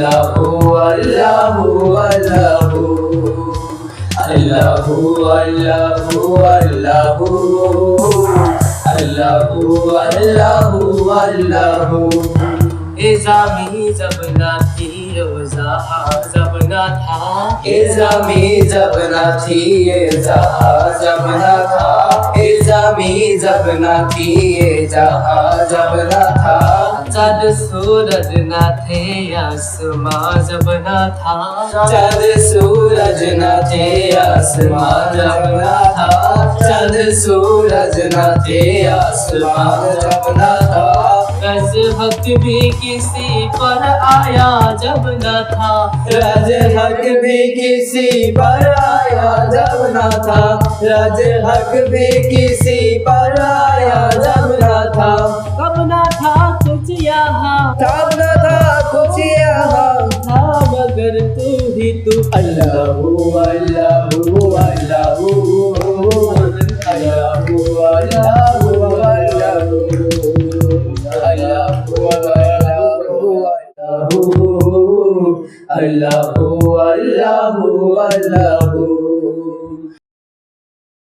আল্লাহু আল্লাহু আল্লাহু। আল্লাহু আল্লাহু আল্লাহু। আল্লাহু আল্লাহু আল্লাহু। এজামি জবনা থি রোজা জবনা থা এজামি জবনা থি এজা জবনা जब न थी ये जहा जब न था। चाँद सूरज ना थे आसमां जब ना था। चंद सूरज न थे आसमान जब न था। चंद सूरज न थे आसमान जब न था। रज वक्त भी किसी पर आया जब न था। रज हक भी किसी पर आया जब न था। रज हक भी किसी यहाँ तब न था कुछ यहाँ था मगर तू ही तू अल्लाहू अल्लाहू अल्लाहू अल्लाहू अल्लाहू अल्लाहू अल्लाहू अल्लाहू अल्लाहू अल्लाहू